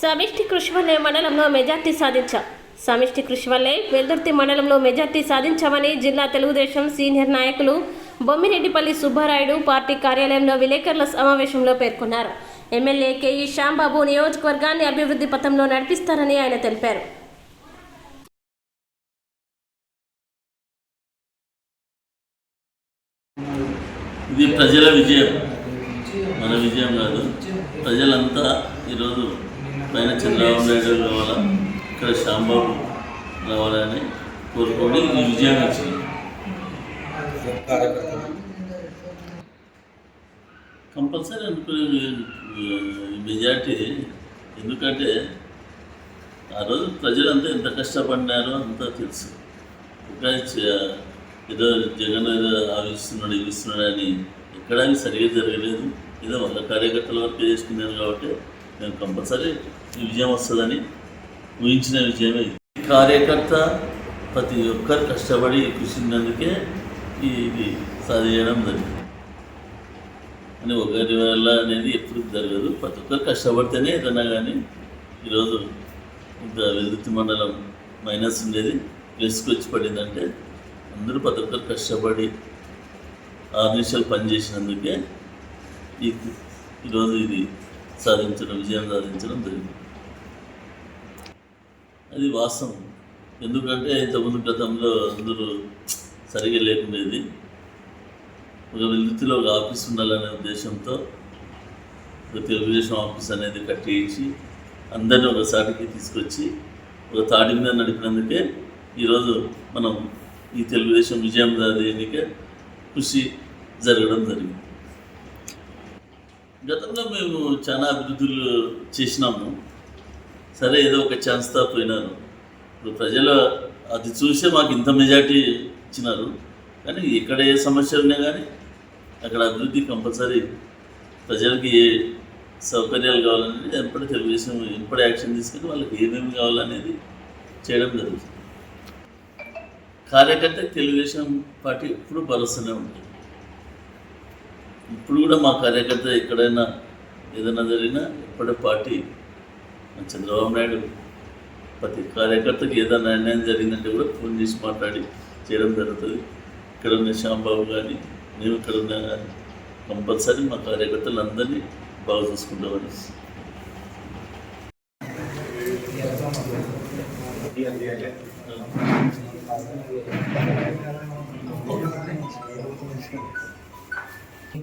సమిష్టి కృషి వల్లే మండలంలో మెజార్టీ సాధించాం. సమిష్టి కృషి వల్లే వెల్దుర్తి మండలంలో మెజార్టీ సాధించామని జిల్లా తెలుగుదేశం సీనియర్ నాయకులు బొమ్మిరెడ్డిపల్లి సుబ్బారాయుడు పార్టీ కార్యాలయంలో విలేకరుల సమావేశంలో పేర్కొన్నారు. ఎమ్మెల్యే కేఈ శ్యాంబాబు నియోజకవర్గాన్ని అభివృద్ధి పథంలో నడిపిస్తారని ఆయన తెలిపారు. ఇది ప్రజల విజయం. మన విజయం కాదు. ప్రజలంతా ఈరోజు పైన చంద్రబాబు నాయుడు కావాలా ఇక్కడ శ్యాంబాబు రావాలని కోరుకొని ఈ విజయం వచ్చింది. కంపల్సరీ అనుకునే మెజార్టీ ఎందుకంటే ఆ రోజు ప్రజలంతా ఎంత కష్టపడినారో అంతా తెలుసు. ఇంకా ఏదో జగన్ ఏదో ఆవిస్తున్నాడు ఇస్తున్నాడు అని ఎక్కడా సరిగా జరగలేదు. ఏదో వాళ్ళ కార్యకర్తల వరకు చేసుకున్నాను కాబట్టి నేను కంపల్సరీ ఈ విజయం వస్తుందని ఊహించిన విజయమే. కార్యకర్త ప్రతి ఒక్కరు కష్టపడి కృషినందుకే ఇది సాధించడం జరిగింది. అని ఒకరి వల్ల అనేది ఎప్పుడు జరగదు. ప్రతి ఒక్కరు కష్టపడితేనే ఏదన్నా కానీ ఈరోజు ఇంత వెలుగుతి మండలం మైనస్ ఉండేది. ప్లస్కి వచ్చి పడిందంటే అందరూ ప్రతి ఒక్కరు కష్టపడి ఆరు నిమిషాలు పనిచేసినందుకే ఈ ఈరోజు ఇది సాధించడం విజయం సాధించడం జరిగింది. అది వాస్తవం. ఎందుకంటే ఇంతకుముందు గతంలో అందరూ సరిగా లేకుండేది ఒక వెలుగుతిలో ఒక ఆఫీస్ ఉండాలనే ఉద్దేశంతో ఒక తెలుగుదేశం ఆఫీస్ అనేది కట్టించి అందరిని ఒకసారికి తీసుకొచ్చి ఒక తాటి మీద నడిపినందుకే ఈరోజు మనం ఈ తెలుగుదేశం విజయం దాదేనికే కృషి జరగడం జరిగింది. గతంలో మేము చాలా అభివృద్ధులు చేసినాము. సరే ఏదో ఒక ఛాన్స్తో పోయినారు. ఇప్పుడు ప్రజలు అది చూసే మాకు ఇంత మెజార్టీ ఇచ్చినారు. కానీ ఎక్కడ ఏ సమస్య ఉన్నా కానీ అక్కడ అభివృద్ధి కంపల్సరీ ప్రజలకి ఏ సౌకర్యాలు కావాలనేది ఎప్పుడు తెలుగుదేశం ఎప్పుడు యాక్షన్ తీసుకుని వాళ్ళకి ఏమేమి కావాలనేది చేయడం జరుగుతుంది. కార్యకర్త తెలుగుదేశం పార్టీ ఎప్పుడు భరోసానే ఉంటుంది. ఇప్పుడు కూడా మా కార్యకర్త ఎక్కడైనా ఏదైనా జరిగినా ఇప్పుడే పార్టీ మన చంద్రబాబు నాయుడు ప్రతి కార్యకర్తకి ఏదైనా అన్యాయం జరిగిందంటే కూడా ఫోన్ చేసి మాట్లాడి చేయడం జరుగుతుంది. ఇక్కడ ఉన్న శ్యాంబాబు కానీ మేము ఇక్కడ ఉన్నా కానీ కంపల్సరీ మా కార్యకర్తలు అందరినీ బాగా చూసుకుంటామని. 음.